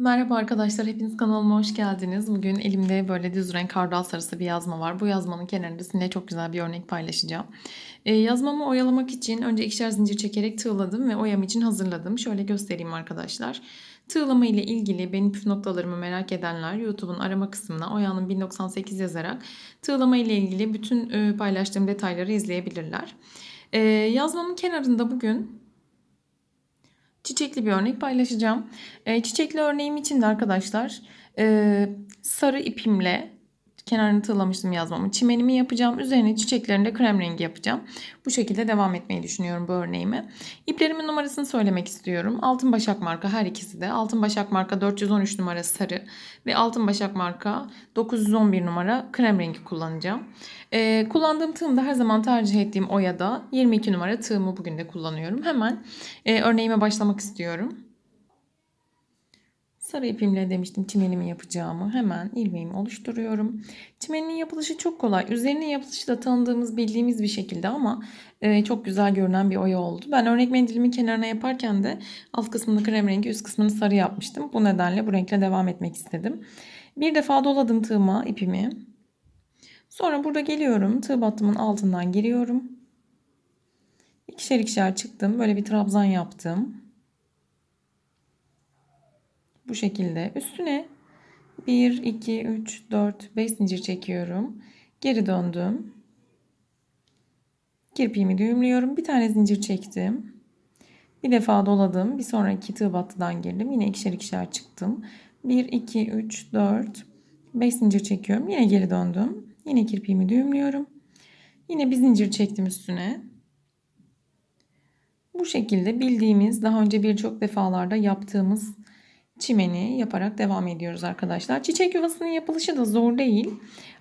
Merhaba arkadaşlar, hepiniz kanalıma hoş geldiniz. Bugün elimde böyle düz renk hardal sarısı bir yazma var. Bu yazmanın kenarında sizinle çok güzel bir örnek paylaşacağım. Ee, yazmamı oyalamak için önce ikişer zincir çekerek tığladım ve oyam için hazırladım. Şöyle göstereyim arkadaşlar. Tığlama ile ilgili benim püf noktalarımı merak edenler YouTube'un arama kısmına oyanın 1098 yazarak tığlama ile ilgili bütün e, paylaştığım detayları izleyebilirler. Ee, yazmamın kenarında bugün çiçekli bir örnek paylaşacağım. E, çiçekli örneğim için de arkadaşlar e, sarı ipimle kenarını tığlamıştım yazmamı. Çimenimi yapacağım. Üzerine çiçeklerini de krem rengi yapacağım. Bu şekilde devam etmeyi düşünüyorum bu örneğimi. İplerimin numarasını söylemek istiyorum. Altın Başak marka her ikisi de. Altın Başak marka 413 numara sarı ve Altın Başak marka 911 numara krem rengi kullanacağım. Ee, kullandığım tığım da her zaman tercih ettiğim oyada 22 numara tığımı bugün de kullanıyorum. Hemen e, örneğime başlamak istiyorum. Sarı ipimle demiştim çimenimi yapacağımı. Hemen ilmeğimi oluşturuyorum. Çimenin yapılışı çok kolay. Üzerinin yapılışı da tanıdığımız, bildiğimiz bir şekilde ama e, çok güzel görünen bir oya oldu. Ben örnek mendilimin kenarına yaparken de alt kısmını krem rengi, üst kısmını sarı yapmıştım. Bu nedenle bu renkle devam etmek istedim. Bir defa doladım tığıma ipimi. Sonra burada geliyorum. Tığ battımın altından giriyorum. İkişer ikişer çıktım. Böyle bir trabzan yaptım. Bu şekilde üstüne 1, 2, 3, 4, 5 zincir çekiyorum. Geri döndüm. Kirpiğimi düğümlüyorum. Bir tane zincir çektim. Bir defa doladım. Bir sonraki tığ battıdan girdim. Yine ikişer ikişer çıktım. 1, 2, 3, 4, 5 zincir çekiyorum. Yine geri döndüm. Yine kirpiğimi düğümlüyorum. Yine bir zincir çektim üstüne. Bu şekilde bildiğimiz daha önce birçok defalarda yaptığımız çimeni yaparak devam ediyoruz arkadaşlar. Çiçek yuvasının yapılışı da zor değil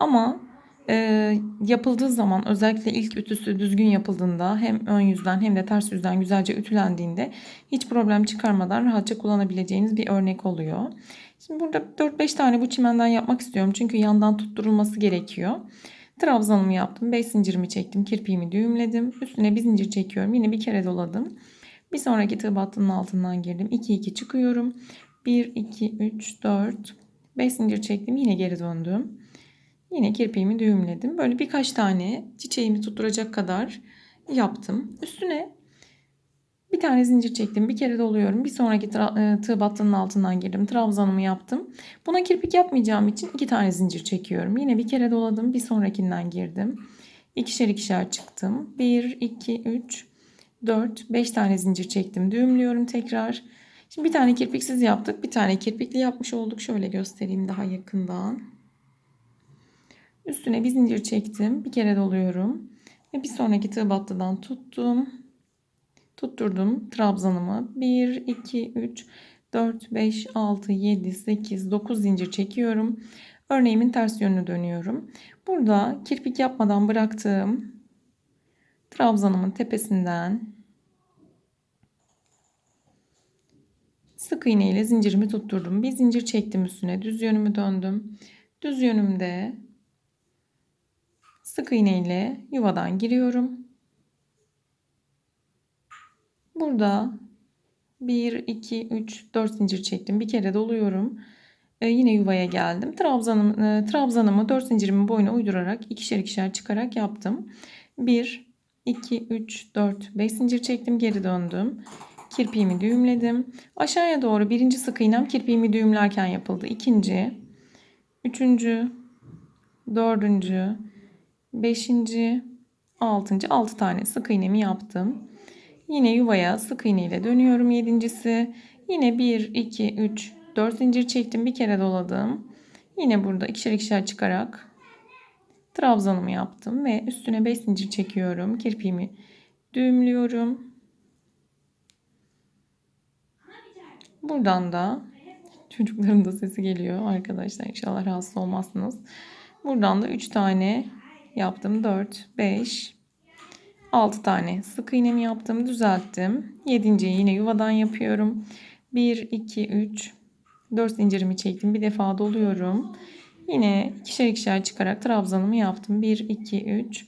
ama e, yapıldığı zaman özellikle ilk ütüsü düzgün yapıldığında hem ön yüzden hem de ters yüzden güzelce ütülendiğinde hiç problem çıkarmadan rahatça kullanabileceğiniz bir örnek oluyor. Şimdi burada 4-5 tane bu çimenden yapmak istiyorum çünkü yandan tutturulması gerekiyor. Trabzanımı yaptım. 5 zincirimi çektim. Kirpiğimi düğümledim. Üstüne bir zincir çekiyorum. Yine bir kere doladım. Bir sonraki tığ battının altından girdim. 2 2 çıkıyorum. 1, 2, 3, 4, 5 zincir çektim. Yine geri döndüm. Yine kirpiğimi düğümledim. Böyle birkaç tane çiçeğimi tutturacak kadar yaptım. Üstüne bir tane zincir çektim. Bir kere doluyorum. Bir sonraki e, tığ battının altından girdim. Trabzanımı yaptım. Buna kirpik yapmayacağım için iki tane zincir çekiyorum. Yine bir kere doladım. Bir sonrakinden girdim. İkişer ikişer çıktım. 1, 2, 3, 4, 5 tane zincir çektim. Düğümlüyorum tekrar. Şimdi bir tane kirpiksiz yaptık. Bir tane kirpikli yapmış olduk. Şöyle göstereyim daha yakından. Üstüne bir zincir çektim. Bir kere doluyorum. Ve bir sonraki tığ battıdan tuttum. Tutturdum trabzanımı. 1, 2, 3, 4, 5, 6, 7, 8, 9 zincir çekiyorum. Örneğimin ters yönünü dönüyorum. Burada kirpik yapmadan bıraktığım trabzanımın tepesinden Sık iğne ile zincirimi tutturdum. Bir zincir çektim üstüne. Düz yönümü döndüm. Düz yönümde sık iğne ile yuvadan giriyorum. Burada 1, 2, 3, 4 zincir çektim. Bir kere doluyorum. Ee, yine yuvaya geldim. Trabzanım, e, trabzanımı 4 zincirimin boyuna uydurarak ikişer ikişer çıkarak yaptım. 1, 2, 3, 4, 5 zincir çektim. Geri döndüm kirpiğimi düğümledim. Aşağıya doğru birinci sık iğnem kirpiğimi düğümlerken yapıldı. İkinci, üçüncü, dördüncü, beşinci, altıncı, altı tane sık iğnemi yaptım. Yine yuvaya sık iğne ile dönüyorum yedincisi. Yine bir, iki, üç, dört zincir çektim. Bir kere doladım. Yine burada ikişer ikişer çıkarak trabzanımı yaptım ve üstüne 5 zincir çekiyorum. Kirpiğimi düğümlüyorum. Buradan da çocukların da sesi geliyor arkadaşlar. İnşallah rahatsız olmazsınız. Buradan da 3 tane yaptım. 4, 5, 6 tane sık iğnemi yaptım. Düzelttim. 7. yine yuvadan yapıyorum. 1, 2, 3, 4 zincirimi çektim. Bir defa doluyorum. Yine ikişer ikişer çıkarak trabzanımı yaptım. 1, 2, 3,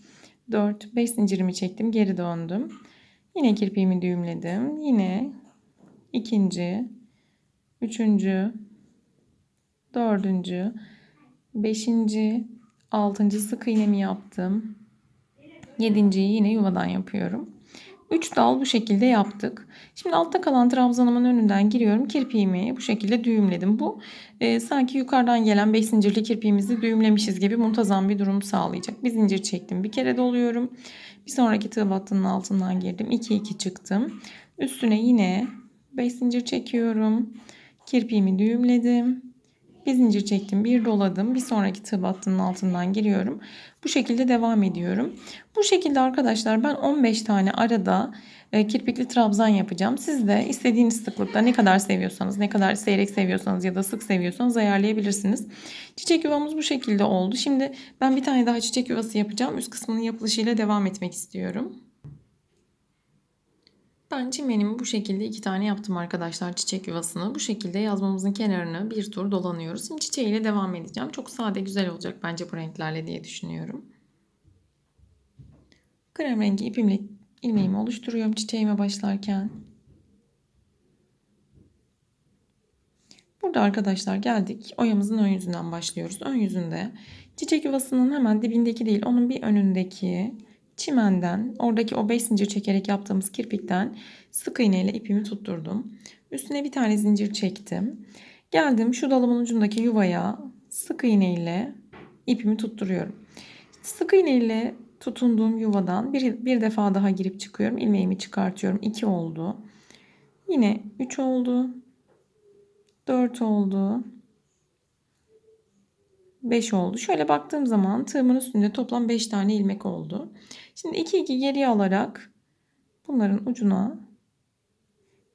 4, 5 zincirimi çektim. Geri döndüm. Yine kirpiğimi düğümledim. Yine ikinci, üçüncü, dördüncü, beşinci, altıncı sık iğnemi yaptım. Yedinciyi yine yuvadan yapıyorum. 3 dal bu şekilde yaptık. Şimdi altta kalan trabzanımın önünden giriyorum. Kirpiğimi bu şekilde düğümledim. Bu e, sanki yukarıdan gelen 5 zincirli kirpiğimizi düğümlemişiz gibi muntazam bir durum sağlayacak. Bir zincir çektim. Bir kere doluyorum. Bir sonraki tığ battının altından girdim. 2 2 çıktım. Üstüne yine 5 zincir çekiyorum. Kirpiğimi düğümledim. Bir zincir çektim, bir doladım. Bir sonraki tığ battının altından giriyorum. Bu şekilde devam ediyorum. Bu şekilde arkadaşlar ben 15 tane arada e, kirpikli trabzan yapacağım. Siz de istediğiniz sıklıkta ne kadar seviyorsanız, ne kadar seyrek seviyorsanız ya da sık seviyorsanız ayarlayabilirsiniz. Çiçek yuvamız bu şekilde oldu. Şimdi ben bir tane daha çiçek yuvası yapacağım. Üst kısmının yapılışıyla devam etmek istiyorum. Ben çimenimi bu şekilde iki tane yaptım arkadaşlar çiçek yuvasını. Bu şekilde yazmamızın kenarını bir tur dolanıyoruz. Şimdi çiçeğiyle devam edeceğim. Çok sade güzel olacak bence bu renklerle diye düşünüyorum. Krem rengi ipimle ilmeğimi oluşturuyorum çiçeğime başlarken. Burada arkadaşlar geldik. Oyamızın ön yüzünden başlıyoruz. Ön yüzünde çiçek yuvasının hemen dibindeki değil onun bir önündeki çimenden oradaki o 5 zincir çekerek yaptığımız kirpikten sık iğne ile ipimi tutturdum. Üstüne bir tane zincir çektim. Geldim şu dalımın ucundaki yuvaya sık iğne ile ipimi tutturuyorum. Sık iğne ile tutunduğum yuvadan bir, bir defa daha girip çıkıyorum. İlmeğimi çıkartıyorum. 2 oldu. Yine 3 oldu. 4 oldu. 5 oldu. Şöyle baktığım zaman tığımın üstünde toplam 5 tane ilmek oldu. Şimdi 2 2 geriye alarak bunların ucuna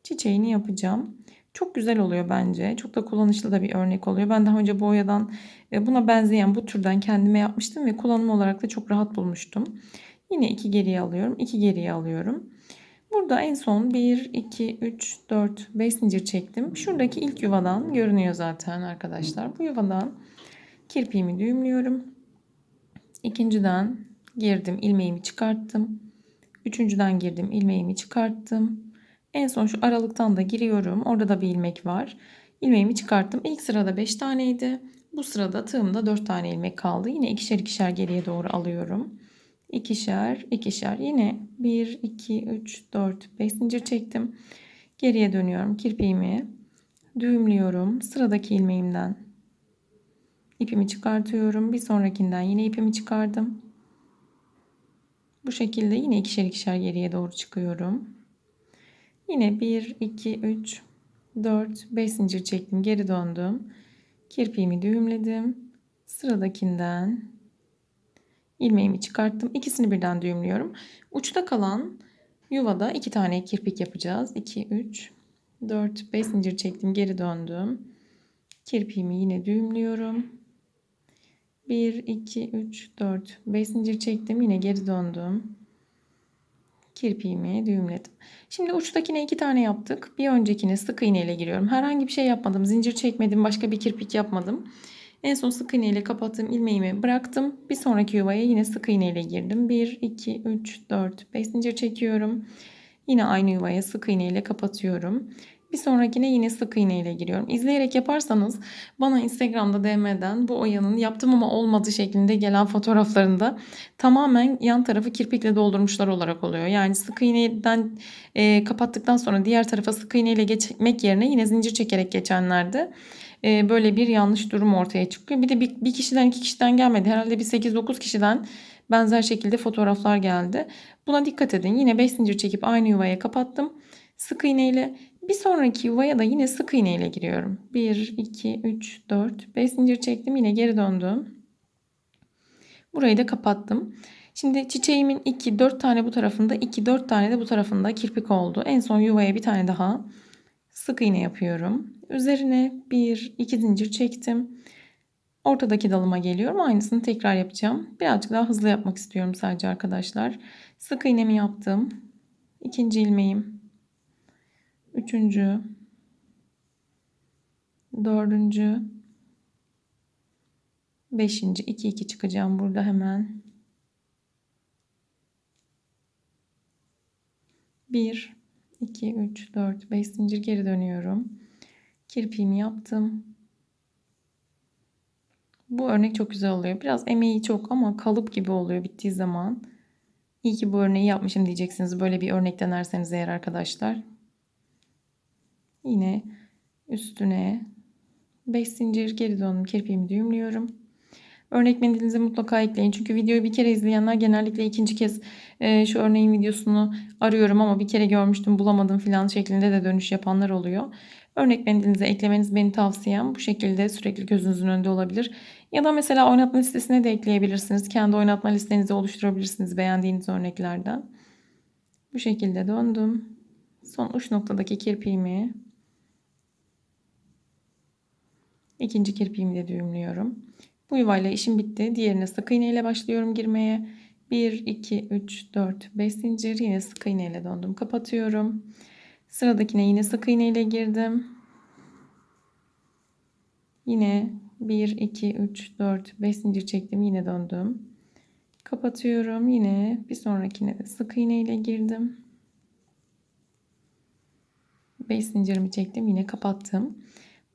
çiçeğini yapacağım. Çok güzel oluyor bence. Çok da kullanışlı da bir örnek oluyor. Ben daha önce boyadan e, buna benzeyen bu türden kendime yapmıştım ve kullanım olarak da çok rahat bulmuştum. Yine 2 geriye alıyorum. 2 geriye alıyorum. Burada en son 1, 2, 3, 4, 5 zincir çektim. Şuradaki ilk yuvadan görünüyor zaten arkadaşlar. Bu yuvadan kirpiğimi düğümlüyorum. İkinciden girdim ilmeğimi çıkarttım. Üçüncüden girdim ilmeğimi çıkarttım. En son şu aralıktan da giriyorum. Orada da bir ilmek var. İlmeğimi çıkarttım. İlk sırada 5 taneydi. Bu sırada tığımda 4 tane ilmek kaldı. Yine ikişer ikişer geriye doğru alıyorum. İkişer, ikişer. Yine 1, 2, 3, 4, 5 zincir çektim. Geriye dönüyorum. Kirpiğimi düğümlüyorum. Sıradaki ilmeğimden ipimi çıkartıyorum. Bir sonrakinden yine ipimi çıkardım. Bu şekilde yine ikişer ikişer geriye doğru çıkıyorum. Yine 1, 2, 3, 4, 5 zincir çektim. Geri döndüm. Kirpiğimi düğümledim. Sıradakinden ilmeğimi çıkarttım. İkisini birden düğümlüyorum. Uçta kalan yuvada iki tane kirpik yapacağız. 2, 3, 4, 5 zincir çektim. Geri döndüm. Kirpiğimi yine düğümlüyorum. 1, 2, 3, 4, 5 zincir çektim. Yine geri döndüm kirpiğimi düğümledim. Şimdi uçtakine iki tane yaptık. Bir öncekine sık iğne ile giriyorum. Herhangi bir şey yapmadım. Zincir çekmedim. Başka bir kirpik yapmadım. En son sık iğne ile kapattığım ilmeğimi bıraktım. Bir sonraki yuvaya yine sık iğne ile girdim. 1, 2, 3, 4, 5 zincir çekiyorum. Yine aynı yuvaya sık iğne ile kapatıyorum. Bir sonrakine yine sık iğne ile giriyorum. İzleyerek yaparsanız bana Instagram'da DM'den bu oyanın yaptım ama olmadı şeklinde gelen fotoğraflarında tamamen yan tarafı kirpikle doldurmuşlar olarak oluyor. Yani sık iğneden e, kapattıktan sonra diğer tarafa sık iğne ile geçmek yerine yine zincir çekerek geçenlerde e, böyle bir yanlış durum ortaya çıkıyor. Bir de bir, bir kişiden iki kişiden gelmedi. Herhalde bir 8-9 kişiden benzer şekilde fotoğraflar geldi. Buna dikkat edin. Yine 5 zincir çekip aynı yuvaya kapattım. Sık iğne ile bir sonraki yuvaya da yine sık iğne ile giriyorum. 1, 2, 3, 4, 5 zincir çektim. Yine geri döndüm. Burayı da kapattım. Şimdi çiçeğimin 2, 4 tane bu tarafında, 2, 4 tane de bu tarafında kirpik oldu. En son yuvaya bir tane daha sık iğne yapıyorum. Üzerine 1, 2 zincir çektim. Ortadaki dalıma geliyorum. Aynısını tekrar yapacağım. Birazcık daha hızlı yapmak istiyorum sadece arkadaşlar. Sık iğnemi yaptım. İkinci ilmeğim Üçüncü. Dördüncü. Beşinci. iki iki çıkacağım burada hemen. Bir, iki, üç, dört, beş zincir geri dönüyorum. Kirpiğimi yaptım. Bu örnek çok güzel oluyor. Biraz emeği çok ama kalıp gibi oluyor bittiği zaman. İyi ki bu örneği yapmışım diyeceksiniz. Böyle bir örnek denerseniz eğer arkadaşlar. Yine üstüne 5 zincir geri döndüm. Kirpiğimi düğümlüyorum. Örnek mendilinizi mutlaka ekleyin. Çünkü videoyu bir kere izleyenler genellikle ikinci kez e, şu örneğin videosunu arıyorum ama bir kere görmüştüm bulamadım filan şeklinde de dönüş yapanlar oluyor. Örnek mendilinize eklemeniz benim tavsiyem. Bu şekilde sürekli gözünüzün önünde olabilir. Ya da mesela oynatma listesine de ekleyebilirsiniz. Kendi oynatma listenizi oluşturabilirsiniz beğendiğiniz örneklerden. Bu şekilde döndüm. Son uç noktadaki kirpiğimi ikinci kirpiğimi de düğümlüyorum. Bu yuvayla işim bitti. Diğerine sık iğne ile başlıyorum girmeye. 1, 2, 3, 4, 5 zincir. Yine sık iğne ile döndüm. Kapatıyorum. Sıradakine yine sık iğne ile girdim. Yine 1, 2, 3, 4, 5 zincir çektim. Yine döndüm. Kapatıyorum. Yine bir sonrakine de sık iğne ile girdim. 5 zincirimi çektim. Yine kapattım.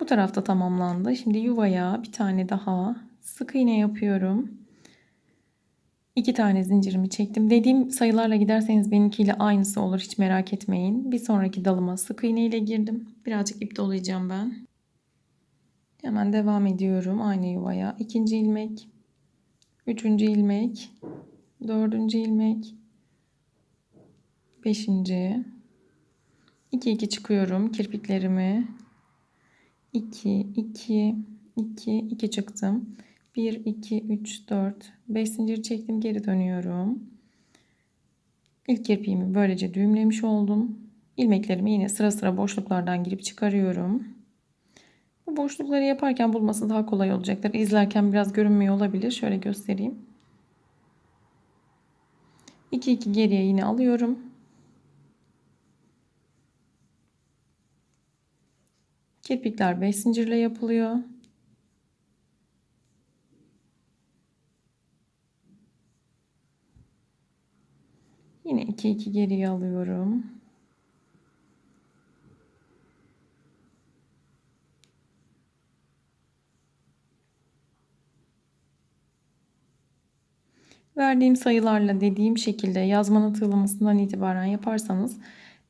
Bu tarafta tamamlandı. Şimdi yuvaya bir tane daha sık iğne yapıyorum. İki tane zincirimi çektim. Dediğim sayılarla giderseniz benimkiyle aynısı olur. Hiç merak etmeyin. Bir sonraki dalıma sık iğne ile girdim. Birazcık ip dolayacağım ben. Hemen devam ediyorum aynı yuvaya. İkinci ilmek, üçüncü ilmek, dördüncü ilmek, beşinci, iki iki çıkıyorum kirpiklerimi. 2, 2, 2, 2 çıktım. 1, 2, 3, 4, 5 zincir çektim. Geri dönüyorum. İlk kirpiğimi böylece düğümlemiş oldum. İlmeklerimi yine sıra sıra boşluklardan girip çıkarıyorum. Bu boşlukları yaparken bulması daha kolay olacaktır. İzlerken biraz görünmüyor olabilir. Şöyle göstereyim. 2 2 geriye yine alıyorum. Kirpikler 5 zincirle yapılıyor. Yine 2 2 geriye alıyorum. Verdiğim sayılarla dediğim şekilde yazmanın tığlamasından itibaren yaparsanız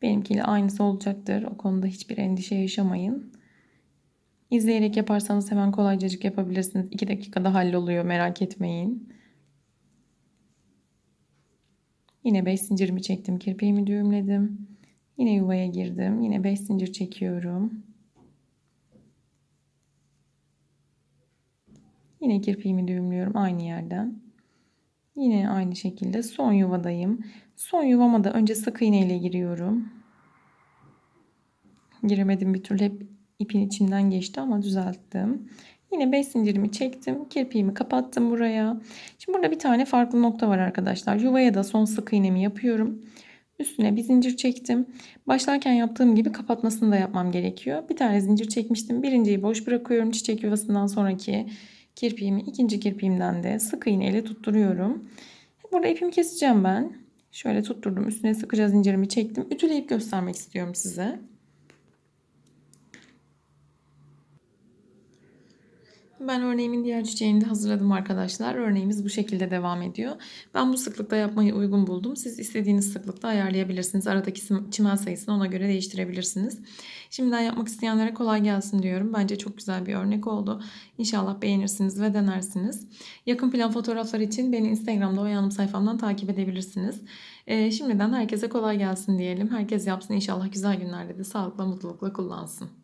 benimkiyle aynısı olacaktır. O konuda hiçbir endişe yaşamayın. İzleyerek yaparsanız hemen kolaycacık yapabilirsiniz. 2 dakikada halloluyor merak etmeyin. Yine 5 zincirimi çektim. Kirpiğimi düğümledim. Yine yuvaya girdim. Yine 5 zincir çekiyorum. Yine kirpiğimi düğümlüyorum aynı yerden. Yine aynı şekilde son yuvadayım. Son yuvama da önce sık iğne ile giriyorum. Giremedim bir türlü hep ipin içinden geçti ama düzelttim. Yine 5 zincirimi çektim. Kirpiğimi kapattım buraya. Şimdi burada bir tane farklı nokta var arkadaşlar. Yuvaya da son sık iğnemi yapıyorum. Üstüne bir zincir çektim. Başlarken yaptığım gibi kapatmasını da yapmam gerekiyor. Bir tane zincir çekmiştim. Birinciyi boş bırakıyorum. Çiçek yuvasından sonraki kirpiğimi ikinci kirpiğimden de sık iğne ile tutturuyorum. Burada ipimi keseceğim ben. Şöyle tutturdum. Üstüne sıkıca zincirimi çektim. Ütüleyip göstermek istiyorum size. Ben örneğimin diğer çiçeğini de hazırladım arkadaşlar. Örneğimiz bu şekilde devam ediyor. Ben bu sıklıkta yapmayı uygun buldum. Siz istediğiniz sıklıkta ayarlayabilirsiniz. Aradaki çimen sayısını ona göre değiştirebilirsiniz. Şimdiden yapmak isteyenlere kolay gelsin diyorum. Bence çok güzel bir örnek oldu. İnşallah beğenirsiniz ve denersiniz. Yakın plan fotoğraflar için beni Instagram'da o yanım sayfamdan takip edebilirsiniz. Ee, şimdiden herkese kolay gelsin diyelim. Herkes yapsın inşallah güzel günlerde de sağlıkla mutlulukla kullansın.